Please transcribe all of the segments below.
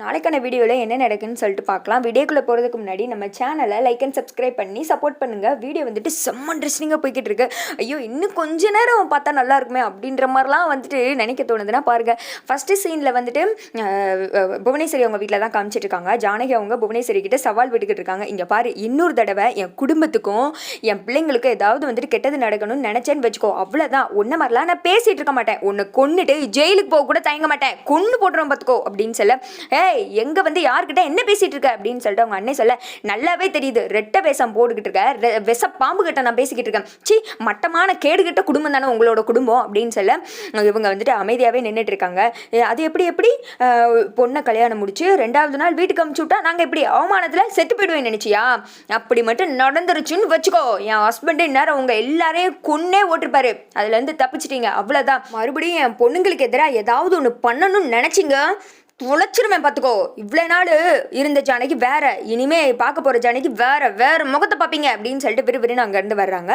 நாளைக்கான வீடியோவில் என்ன நடக்குன்னு சொல்லிட்டு பார்க்கலாம். வீடியோக்குள்ளே போகிறதுக்கு முன்னாடி நம்ம சேனலை லைக் அண்ட் சப்ஸ்கிரைப் பண்ணி சப்போர்ட் பண்ணுங்கள் வீடியோ வந்துட்டு செம்ம இன்ட்ரெஸ்டிங்காக போய்கிட்டு இருக்கு. ஐயோ இன்னும் கொஞ்ச நேரம் பார்த்தா நல்லா இருக்குமே அப்படின்ற மாதிரிலாம் வந்துட்டு நினைக்க தோணுதுன்னா பாருங்கள் ஃபஸ்ட்டு சீனில் வந்துட்டு புவனேஸ்வரி அவங்க வீட்டில் தான் காமிச்சிட்டு இருக்காங்க. ஜானகி அவங்க புவனேஸ்வரி கிட்ட சவால் விட்டுக்கிட்டு இருக்காங்க. இங்கே பாரு இன்னொரு தடவை என் குடும்பத்துக்கும் என் பிள்ளைங்களுக்கும் ஏதாவது வந்துட்டு கெட்டது நடக்கணும்னு நினச்சேன்னு வச்சுக்கோ அவ்வளோதான் ஒன்றை மாதிரிலாம் நான் பேசிகிட்டு இருக்க மாட்டேன். உன்னை கொன்னுட்டு ஜெயிலுக்கு போக கூட தயங்க மாட்டேன். கொன்று போட்டுருவோம் பார்த்துக்கோ அப்படின்னு சொல்ல ஏய் எங்கே வந்து யார்கிட்ட என்ன பேசிகிட்டு இருக்க அப்படின்னு சொல்லிட்டு அவங்க அண்ணன் சொல்ல நல்லாவே தெரியுது. ரெட்டை வேஷம் போட்டுக்கிட்டு இருக்க. விஷ பாம்பு கிட்ட நான் பேசிக்கிட்டு இருக்கேன். சி மட்டமான கேடுகிட்ட குடும்பம் தானே உங்களோட குடும்பம் அப்படின்னு சொல்ல இவங்க வந்துட்டு அமைதியாகவே நின்றுட்டு இருக்காங்க. அது எப்படி எப்படி? பொண்ணை கல்யாணம் முடிச்சு ரெண்டாவது நாள் வீட்டுக்கு அமுச்சு விட்டா நாங்கள் எப்படி அவமானத்தில் செத்து போயிடுவேன் நினச்சியா? அப்படி மட்டும் நடந்துருச்சுன்னு வச்சுக்கோ. என் ஹஸ்பண்டு நேரம் உங்கள் எல்லாரையும் கொன்னே ஓட்டிருப்பாரு. அதுலேருந்து தப்பிச்சிட்டீங்க. அவ்வளோதான் மறுபடியும் என் பொண்ணுங்களுக்கு எதிராக ஏதாவது ஒன்று பண்ணணும்னு நினச்சிங்க? தொலைச்சிருவேன் பார்த்துக்கோ இவ்வளோ நாள் இருந்த ஜானகி வேற இனிமே பார்க்க போகிற ஜானகி வேற வேற முகத்தை பார்ப்பீங்க அப்படின்னு சொல்லிட்டு விறுவிறுன்னு அங்கேருந்து வர்றாங்க.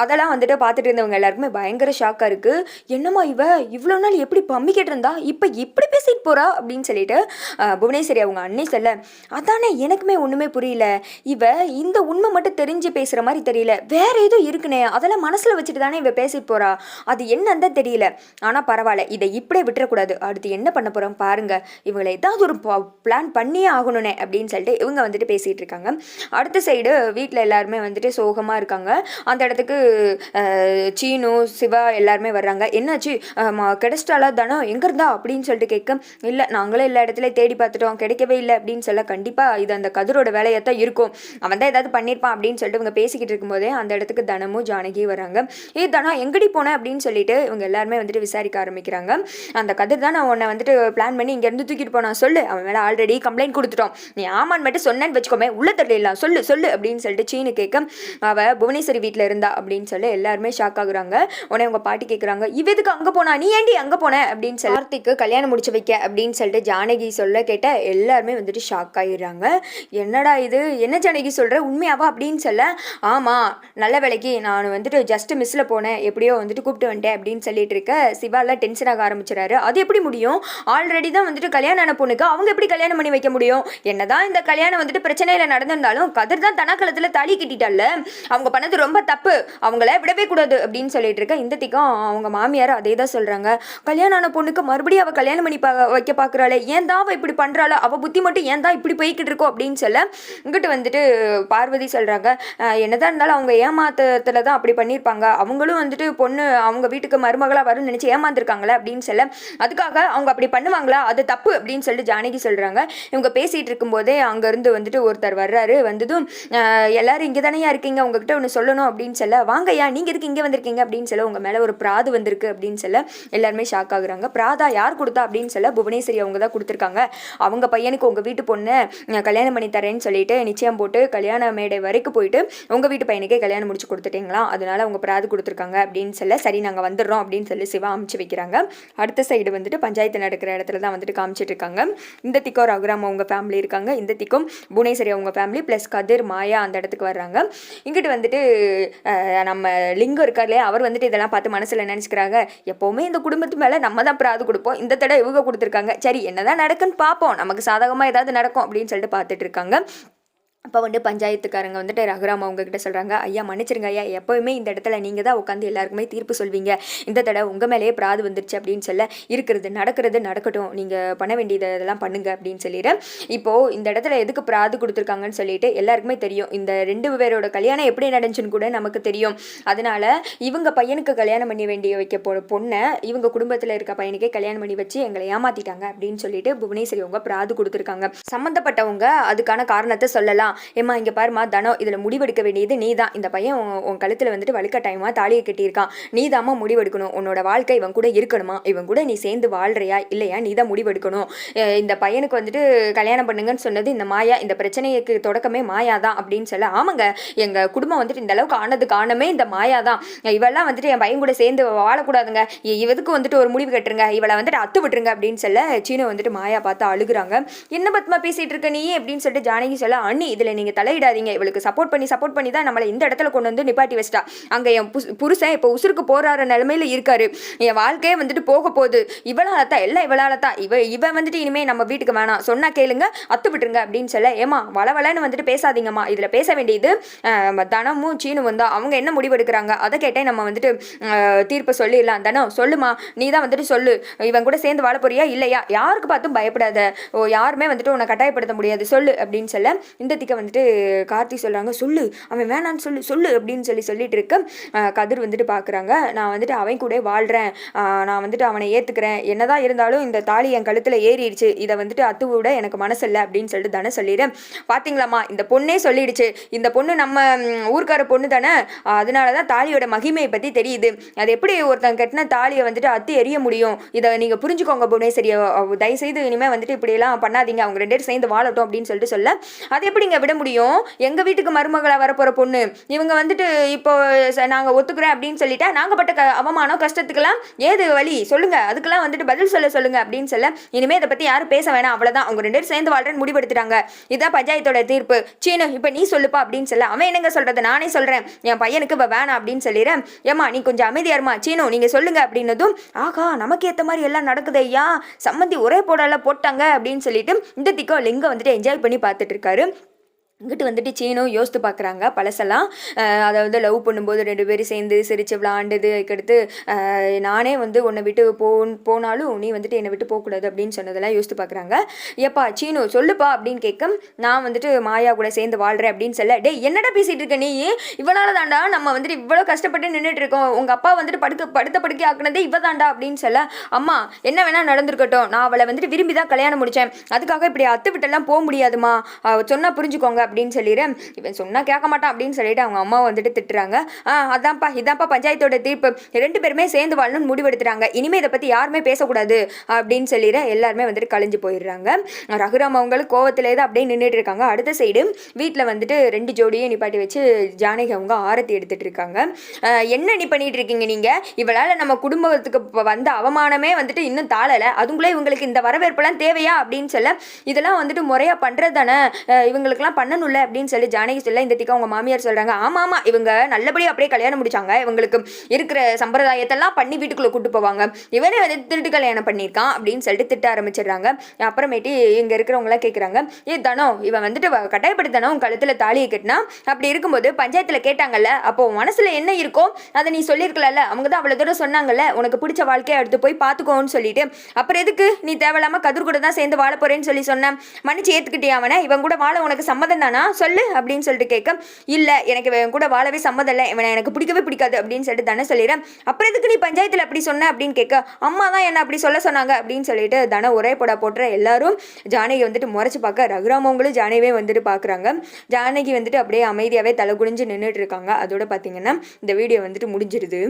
அதெல்லாம் வந்துட்டு பார்த்துட்டு இருந்தவங்க எல்லாருக்குமே பயங்கர ஷாக்காக இருக்குது என்னம்மா இவ? இவ்வளோ நாள் எப்படி பம்மிக்கிட்டு இருந்தா இப்போ இப்படி பேசிட்டு போகிறா அப்படின்னு சொல்லிட்டு புவனேஸ்வரி அவங்க அன்னை சொல்ல அதானே எனக்குமே ஒன்றுமே புரியல. இவ இந்த உண்மை மட்டும் தெரிஞ்சு பேசுகிற மாதிரி தெரியல. வேற ஏதோ இருக்குனே. அதெல்லாம் மனசில் வச்சுட்டு தானே இவ பேசிட்டு போகிறா அது என்னன்னு தெரியல. ஆனால் பரவாயில்ல. இதை இப்படியே விட்டுறக்கூடாது. அடுத்து என்ன பண்ண போகிறோம் பாருங்க. இவங்களை ஏதாவது ஒரு பிளான் பண்ணியே ஆகணுனே அப்படின்னு சொல்லிட்டு இவங்க வந்துட்டு பேசிகிட்டு இருக்காங்க. அடுத்த சைடு வீட்டில் எல்லாருமே வந்துட்டு சோகமாக இருக்காங்க. அந்த இடத்துக்கு சீனு சிவா எல்லாருமே வர்றாங்க. என்னாச்சு? கிடைச்சிட்டாலா தனம் எங்கே இருந்தா? அப்படின்னு சொல்லிட்டு கேட்க இல்லை நாங்களே எல்லா இடத்துல தேடி பார்த்துட்டோம். கிடைக்கவே இல்லை. அப்படின்னு சொல்ல கண்டிப்பாக இது அந்த கதிரோட வேலையாக தான் இருக்கும். அவன் தான் ஏதாவது பண்ணியிருப்பான் அப்படின்னு சொல்லிட்டு இவங்க பேசிக்கிட்டு இருக்கும்போதே அந்த இடத்துக்கு தனமும் ஜானகியும் வராங்க ஏ தனா எங்கடி போனேன் அப்படின்னு சொல்லிட்டு இவங்க எல்லாருமே வந்துட்டு விசாரிக்க ஆரம்பிக்கிறாங்க. அந்த கதிர் தான் நான் உன்னை வந்துட்டு பிளான் பண்ணி இங்கேருந்து தூக்கிட்டு போனான். சொல்லு அவன் மேலே ஆல்ரெடி கம்ப்ளைண்ட் கொடுத்துட்டோம் நீ ஆமான்னு மட்டும் சொன்னேன்னு வச்சுக்கோமே உள்ள தெரியலாம் சொல்லு சொல்லு அப்படின்னு சொல்லிட்டு சீனு கேட்க அவள் புவனேஸ்வரி வீட்டில் இருந்தா அப்படின்னு சொல்லி எல்லாருமே ஷாக் ஆகுறாங்க. உடனே அவங்க பாட்டி கேட்குறாங்க இவ எதுக்கு அங்கே போனா? நீ ஏண்டி அங்கே போன? அப்படின்னு சொல்லி கார்த்திக்கு கல்யாணம் முடிச்சு வைக்க அப்படின்னு சொல்லிட்டு ஜானகி சொல்ல கேட்ட எல்லாருமே வந்துட்டு ஷாக் ஆகிடுறாங்க என்னடா இது? என்ன ஜானகி சொல்கிற உண்மையாவா? அப்படின்னு சொல்ல ஆமாம் நல்ல வேலைக்கு நான் வந்துட்டு ஜஸ்ட் மிஸ்ஸில் போனேன். எப்படியோ வந்துட்டு கூப்பிட்டு வந்துட்டேன். அப்படின்னு சொல்லிட்டு இருக்க சிவாலாம் டென்ஷன் ஆக ஆரம்பிச்சிடாரு அது எப்படி முடியும்? ஆல்ரெடி தான் வந்துட்டு கல்யாணம் ஆன பொண்ணுக்கு அவங்க எப்படி கல்யாணம் பண்ணி வைக்க முடியும்? என்னதான் இந்த கல்யாணம் வந்துட்டு பிரச்சனையில் நடந்திருந்தாலும் கதிர் தான் தனக்களத்தில் தாலி கட்டிட்டால அவங்க பண்ணது ரொம்ப தப்பு. அவங்கள விடவே கூடாது அப்படின்னு சொல்லிட்டு இருக்க இந்த திக்கம் அவங்க மாமியார் அதே தான் சொல்கிறாங்க கல்யாணம் ஆன பொண்ணுக்கு மறுபடியும் அவள் கல்யாணம் பண்ணி பா வைக்க பார்க்குறாளே ஏன் தான் அவள் இப்படி பண்ணுறாளோ அவள் புத்தி மட்டும் ஏன் தான் இப்படி போய்கிட்டு இருக்கோ அப்படின்னு சொல்ல இங்கிட்டு வந்துட்டு பார்வதி சொல்கிறாங்க என்னதான் இருந்தாலும் அவங்க ஏமாத்தத்தில் தான் அப்படி பண்ணியிருப்பாங்க அவங்களும் வந்துட்டு பொண்ணு அவங்க வீட்டுக்கு மருமகளாக வரும்னு நினச்சி ஏமாந்துருக்காங்களே அப்படின்னு சொல்ல அதுக்காக அவங்க அப்படி பண்ணுவாங்களா? அது தப்பு அப்படின்னு சொல்லிட்டு ஜானகி சொல்கிறாங்க இவங்க பேசிகிட்டு இருக்கும்போதே அங்கேருந்து வந்துட்டு ஒருத்தர் வர்றாரு. வந்ததும் எல்லாரும் இங்கே தானேயா இருக்கீங்க? உங்ககிட்ட ஒன்று சொல்லணும் அப்படின்னு சொல்ல வாங்கய்யா நீங்கள் எதுக்கு இங்கே வந்திருக்கீங்க? அப்படின்னு சொல்ல உங்கள் மேலே ஒரு பிராது வந்திருக்கு அப்படின்னு சொல்ல எல்லாருமே ஷாக் ஆகுறாங்க. பிராதா யார் கொடுத்தா? அப்படின்னு சொல்ல புவனேஸ்வரி அவங்க தான் கொடுத்துருக்காங்க. அவங்க பையனுக்கு உங்கள் வீட்டு பொண்ணை கல்யாணம் பண்ணி தரேன்னு சொல்லிட்டு நிச்சயம் போட்டு கல்யாண மேடை வரைக்கும் போயிட்டு உங்கள் வீட்டு பையனுக்கே கல்யாணம் முடிச்சு கொடுத்துட்டீங்களா? அதனால அவங்க பிராது கொடுத்துருக்காங்க அப்படின்னு சொல்ல சரி நாங்கள் வந்துடுறோம் அப்படின்னு சொல்லி சிவா அமுச்சு வைக்கிறாங்க. அடுத்த சைடு வந்துட்டு பஞ்சாயத்து நடக்கிற இடத்துல தான் வந்துட்டு காமிச்சிட்டு இருக்காங்க இந்த திக்கம் ரகுராம் அவங்க ஃபேமிலி இருக்காங்க. இந்த திக்கும் புவனேஸ்வரி அவங்க ஃபேமிலி ப்ளஸ் கதிர் மாயா அந்த இடத்துக்கு வர்றாங்க. இங்கிட்டு வந்துட்டு நம்ம லிங்கம் இருக்கார் இல்லையா? அவர் வந்துட்டு இதெல்லாம் பார்த்து மனசில் நினச்சிக்கிறாங்க. எப்போவுமே இந்த குடும்பத்து மேலே நம்ம தான் பிராது கொடுப்போம். இந்த தடவை இவங்க கொடுத்துருக்காங்க. சரி என்னதான் நடக்குன்னு பார்ப்போம். நமக்கு சாதகமாக ஏதாவது நடக்கும் அப்படின்னு சொல்லிட்டு பார்த்துட்டு இருக்காங்க அப்போ வந்து பஞ்சாயத்துக்காரங்க வந்துட்டு ரகுராம் அவங்கக்கிட்ட சொல்கிறாங்க ஐயா மன்னிச்சிருங்க ஐயா. எப்போவுமே இந்த இடத்துல நீங்கள் தான் உட்காந்து எல்லாருக்குமே தீர்ப்பு சொல்வீங்க. இந்த தடவை உங்கள் மேலேயே பிராது வந்துருச்சு அப்படின்னு சொல்ல இருக்கிறது நடக்கிறது நடக்கட்டும். நீங்கள் பண்ண வேண்டியது இதெல்லாம் பண்ணுங்க அப்படின்னு சொல்லிடுறேன் இப்போது இந்த இடத்துல எதுக்கு பிராது கொடுத்துருக்காங்கன்னு சொல்லிட்டு எல்லாருக்குமே தெரியும். இந்த ரெண்டு பேரோட கல்யாணம் எப்படி நடந்துச்சுன்னு கூட நமக்கு தெரியும். அதனால இவங்க பையனுக்கு கல்யாணம் பண்ணி வேண்டிய வைக்க போ பொண்ணை இவங்க குடும்பத்தில் இருக்க பையனுக்கே கல்யாணம் பண்ணி வச்சு எங்களை ஏமாத்திட்டாங்க அப்படின்னு சொல்லிட்டு புவனேஸ்வரி அவங்க பிராது கொடுத்துருக்காங்க. சம்மந்தப்பட்டவங்க அதுக்கான காரணத்தை சொல்லலாம். ஏம்மா இங்கே பாருமா தனம் இதில் முடிவெடுக்க வேண்டியது நீ தான் இந்த பையன் உன் கழுத்தில் வந்துட்டு வலுக்கட்டாயமாக தாலியை கட்டியிருக்கான். நீ தாம்மா முடிவெடுக்கணும். உன்னோட வாழ்க்கை இவன் கூட இருக்கணுமா? இவன் கூட நீ சேர்ந்து வாழ்றியா? இல்லையா? நீ தான் முடிவெடுக்கணும் இந்த பையனுக்கு வந்துட்டு கல்யாணம் பண்ணுங்கன்னு சொன்னது இந்த மாயா இந்த பிரச்சனைக்கு தொடக்கமே மாயா தான் அப்படின்னு சொல்ல ஆமாங்க. எங்கள் குடும்பம் வந்துட்டு இந்த அளவுக்கு ஆனது காரணமே இந்த மாயா தான் இவெல்லாம் வந்துட்டு என் பையன் கூட சேர்ந்து வாழக்கூடாதுங்க. இவதுக்கு வந்துட்டு ஒரு முடிவு கட்டுருங்க. இவளை வந்துட்டு அத்து விட்டுருங்க அப்படின்னு சொல்ல சீனு வந்துட்டு மாயா பார்த்து அழுகுறாங்க. என்ன பத்மா பேசிட்டு இருக்க நீ அப்படின்னு சொல்லிட்டு ஜானகி சொல்ல அண்ணி இது இதில் நீங்கள் தலையிடாதீங்க. இவளுக்கு சப்போர்ட் பண்ணி சப்போர்ட் பண்ணி தான் நம்மளை இந்த இடத்துல கொண்டு வந்து நிப்பாட்டி வச்சிட்டா. அங்கே என் புஸ் புருஷன் இப்போ உசுருக்கு போராடுற நிலமையில இருக்காரு. என் வாழ்க்கையே வந்துட்டு போக போகுது. இவளால் தான் எல்லாம் இவளால தான் இவ இவ வந்துட்டு இனிமே நம்ம வீட்டுக்கு வேணாம். சொன்னா கேளுங்க அத்து விட்டுருங்க அப்படின்னு சொல்ல ஏமா வளவலன்னு வந்துட்டு பேசாதீங்கம்மா. இதில் பேச வேண்டியது தனமும் சீனும் வந்தா அவங்க என்ன முடிவு எடுக்கிறாங்க அதை கேட்டே நம்ம வந்துட்டு தீர்ப்பு சொல்லிடலாம். தனம் சொல்லுமா. நீ தான் வந்துட்டு சொல்லு. இவன் கூட சேர்ந்து வாழ போறியா இல்லையா? யாருக்கு பார்த்தும் பயப்படாத. ஓ யாருமே வந்துட்டு உன்னை கட்டாயப்படுத்த முடியாது. சொல்லு அப்படின்னு சொல்ல இந்த திக்க வந்துட்டு கார்த்தி சொல்கிறாங்க சொல்லு அவன் வேணான்னு சொல்லு சொல்லு அப்படின்னு சொல்லி சொல்லிட்டு இருக்க கதிர் வந்துட்டு பார்க்குறாங்க நான் வந்துட்டு அவன் கூட வாழ்கிறேன் நான் வந்துட்டு அவனை ஏற்றுக்கிறேன் என்னதான் இருந்தாலும் இந்த தாலி என் கழுத்தில் ஏறிடுச்சு. இதை வந்துட்டு அத்து விட எனக்கு மனசில்லை அப்படின்னு சொல்லிட்டு தானே சொல்லிடுறேன் பார்த்தீங்களாம்மா இந்த பொண்ணே சொல்லிடுச்சு. இந்த பொண்ணு நம்ம ஊர்க்கார பொண்ணு தானே. அதனால தான் தாலியோட மகிமையை பற்றி தெரியுது. அது எப்படி ஒருத்தன் கட்டின தாலியை வந்துட்டு அத்து எரிய முடியும்? இதை நீங்கள் புரிஞ்சுக்கோங்க பொண்ணே அவ- தயவுசெய்து இனிமேல் வந்துட்டு இப்படியெல்லாம் பண்ணாதீங்க. அவங்க ரெண்டு பேரும் சேர்ந்து வாழட்டும் அப்படின்னு சொல்லிட்டு சொல்ல. அது எப்படிங்க விட முடியும். எங்கள் வீட்டுக்கு மருமகளாக வரப்போகிற பொண்ணு. இவங்க வந்துட்டு இப்போ நாங்கள் ஒத்துக்கிறேன் அப்படின்னு சொல்லிட்டா நாங்கள் பட்ட க அவமானம் கஷ்டத்துக்கெல்லாம் ஏது வழி? சொல்லுங்கள் அதுக்கெல்லாம் வந்துட்டு பதில் சொல்ல சொல்லுங்கள் அப்படின்னு சொல்ல இனிமேல் இதை பற்றி யாரும் பேச வேணாம். அவ்வளோதான் அவங்க ரெண்டு பேரும் சேர்ந்து வாழ்றேன்னு முடிவெடுத்துட்டாங்க. இதான் பஞ்சாயத்தோட தீர்ப்பு. சீனு இப்போ நீ சொல்லுப்பா அப்படின்னு சொல்ல அவன் என்னங்க சொல்கிறது நானே சொல்கிறேன் என் பையனுக்கு இப்போ வேணாம் அப்படின்னு சொல்லிடுறேன். ஏம்மா நீ கொஞ்சம் அமைதியாருமா சீனு நீங்கள் சொல்லுங்கள் அப்படின்னதும் ஆகா நமக்கு ஏற்ற மாதிரி எல்லாம் நடக்குது ஐயா. சம்மந்தி ஒரே போடல போட்டாங்க அப்படின்னு சொல்லிட்டு இந்த திக்கோ லிங்கம் வந்துட்டு என்ஜாய் பண்ணி பார்த்துட்டு இருக்காரு. இங்கிட்டு வந்துட்டு சீனும் யோசித்து பார்க்குறாங்க பழசெல்லாம். அதாவது லவ் பண்ணும்போது ரெண்டு பேரும் சேர்ந்து சிரித்து விளாண்டுது அதுக்கடுத்து நானே வந்து உன்னை விட்டு போன் போனாலும் நீ வந்துட்டு என்னை விட்டு போகக்கூடாது அப்படின்னு சொன்னதெல்லாம் யோசித்து பார்க்குறாங்க. ஏப்பா சீனு சொல்லுப்பா அப்படின்னு கேட்க நான் வந்துட்டு மாயா கூட சேர்ந்து வாழ்கிறேன் அப்படின்னு சொல்ல டேய் என்னடா பேசிகிட்டு இருக்க நீ? இவனால தாண்டா நம்ம வந்துட்டு இவ்வளோ கஷ்டப்பட்டு நின்றுட்டு இருக்கோம். உங்கள் அப்பா வந்துட்டு படுக்க படுத்த படுக்கை ஆக்குனதே இவ தாண்டா அப்படின்னு சொல்ல அம்மா என்ன வேணால் நடந்திருக்கட்டும். நான் அவளை வந்துட்டு விரும்பி தான் கல்யாணம் முடித்தேன் அதுக்காக இப்படி அத்து விட்டெல்லாம் போக முடியாதுமா சொன்னால் புரிஞ்சுக்கோங்க அப்படின்னு சொல்லிடுறேன். இவன் சொன்னால் கேட்க மாட்டான் அப்படின்னு சொல்லிட்டு அவங்க அம்மா வந்துட்டு திட்டுறாங்க. ஆ அதான்ப்பா இதான்ப்பா பஞ்சாயத்தோட தீர்ப்பு. ரெண்டு பேருமே சேர்ந்து வாழணும்னு முடிவெடுத்துறாங்க இனிமேல் இதை பற்றி யாருமே பேசக்கூடாது அப்படின்னு சொல்லிடுற எல்லாருமே வந்துட்டு கலைஞ்சு போயிடுறாங்க. ரகுராம் அவங்களும் கோவத்தில் தான் அப்படியே நின்றுட்டு இருக்காங்க. அடுத்த சைடு வீட்டில் வந்துட்டு ரெண்டு ஜோடியும் நிப்பாட்டி வச்சு ஜானகி அவங்க ஆரத்தி எடுத்துட்டு இருக்காங்க. என்ன நீ பண்ணிட்டு இருக்கீங்க நீங்கள் இவளால் நம்ம குடும்பத்துக்கு வந்த அவமானமே வந்துட்டு இன்னும் தாழலை. அதுங்களே இவங்களுக்கு இந்த வரவேற்பெல்லாம் தேவையா அப்படின்னு சொல்ல இதெல்லாம் வந்துட்டு முறையாக பண்ணுறது தானே இவங்களுக்குலாம் பண்ணணும். பண்ணணும்ல அப்படின்னு சொல்லி ஜானகி சொல்ல இந்த திக்கா அவங்க மாமியார் சொல்கிறாங்க ஆமாம் ஆமாம் இவங்க நல்லபடியாக அப்படியே கல்யாணம் முடிச்சாங்க. இவங்களுக்கு இருக்கிற சம்பிரதாயத்தெல்லாம் பண்ணி வீட்டுக்குள்ளே கூட்டு போவாங்க. இவனே வந்து திருட்டு கல்யாணம் பண்ணியிருக்கான் அப்படின்னு சொல்லிட்டு திட்ட ஆரம்பிச்சிடுறாங்க. அப்புறமேட்டு இங்கே இருக்கிறவங்களாம் கேட்குறாங்க ஏ தனோ இவன் வந்துட்டு வ- கட்டாயப்படுத்தனோ உன் கழுத்தில் தாலியை கட்டினா? அப்படி இருக்கும்போது பஞ்சாயத்தில் கேட்டாங்கல்ல அப்போ மனசுல மனசில் என்ன இருக்கோ அதை நீ சொல்லியிருக்கலாம்ல அவங்க தான் அவ்வளோ தூரம் சொன்னாங்கல்ல உனக்கு பிடிச்ச வாழ்க்கையை எடுத்து போய் பார்த்துக்கோன்னு சொல்லிட்டு. அப்புறம் எதுக்கு? நீ தேவையில்லாமல் கதிர் கூட தான் சேர்ந்து வாழ போறேன்னு சொல்லி சொன்னேன் மன்னிச்சு ஏத்துக்கிட்டே அவனை? இவன் கூட வாழ உனக்கு சம்மதம் தானே? சொல்லு அப்படின்னு சொல்லிட்டு கேட்க இல்லை எனக்கு இவன் கூட வாழவே சம்மதம் இல்லை. இவனை எனக்கு பிடிக்கவே பிடிக்காது அப்படின்னு சொல்லிட்டு தானே சொல்லிடுறேன். அப்புறம் எதுக்கு நீ பஞ்சாயத்தில் அப்படி சொன்ன? அப்படின்னு கேட்க அம்மா தான் என்ன அப்படி சொல்ல சொன்னாங்க? அப்படின்னு சொல்லிட்டு தானே ஒரே போடா போட்டுற எல்லாரும் ஜானகி வந்துட்டு முறைச்சு பார்க்க ரகுராமவங்களும் ஜானகியே வந்துட்டு பார்க்குறாங்க. ஜானகி வந்துட்டு அப்படியே அமைதியாகவே தலை குனிஞ்சு நின்றுட்டு இருக்காங்க. அதோட பார்த்தீங்கன்னா இந்த வீடியோ வந்துட்டு முடிஞ்சிருது.